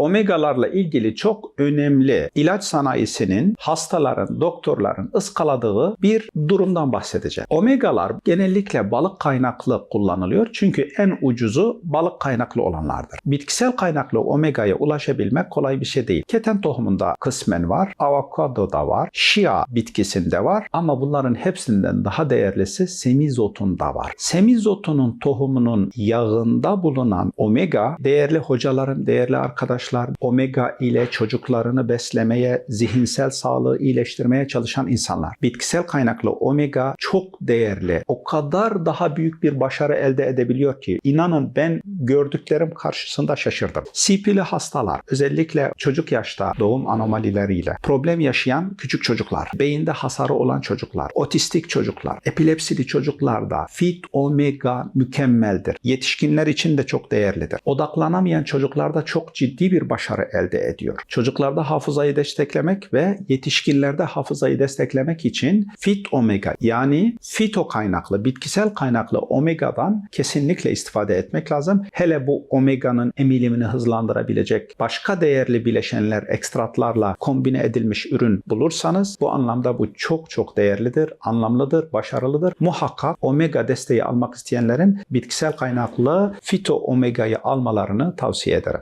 omegalarla ilgili çok önemli ilaç sanayisinin hastaların, doktorların ıskaladığı bir durumdan bahsedeceğim. Omegalar genellikle balık kaynaklı kullanılıyor çünkü en ucuzu balık kaynaklı olanlardır. Bitkisel kaynaklı omegaya ulaşabilmek kolay bir şey değil. Keten tohumunda kısmen var, avokadoda var, şia bitkisinde var ama bunların hepsinden daha değerlisi semizotunda var. Semizotunun tohumunun yağında bulunan omega değerli hocaların, değerli arkadaşlar omega ile çocuklarını beslemeye, zihinsel sağlığı iyileştirmeye çalışan insanlar. Bitkisel kaynaklı omega çok değerli. O kadar daha büyük bir başarı elde edebiliyor ki inanın ben gördüklerim karşısında şaşırdım. CP'li hastalar özellikle çocuk yaşta doğum anomalileriyle problem yaşayan küçük çocuklar, beyinde hasarı olan çocuklar, otistik çocuklar, epilepsili çocuklarda fit omega mükemmeldir. Yetişkinler için de çok değerlidir. Odaklanamayan çocuklarda çok ciddi bir başarı elde ediyor. Çocuklarda hafızayı desteklemek ve yetişkinlerde hafızayı desteklemek için fit omega yani fito kaynaklı, bitkisel kaynaklı omegadan kesinlikle istifade etmek lazım. Hele bu omeganın emilimini hızlandırabilecek başka değerli bileşenler, ekstratlarla kombine edilmiş ürün bulursanız bu anlamda bu çok çok değerlidir, anlamlıdır, başarılıdır. Muhakkak omega desteği almak isteyenlerin bitkisel kaynaklı fito omegayı almalarını tavsiye ederim.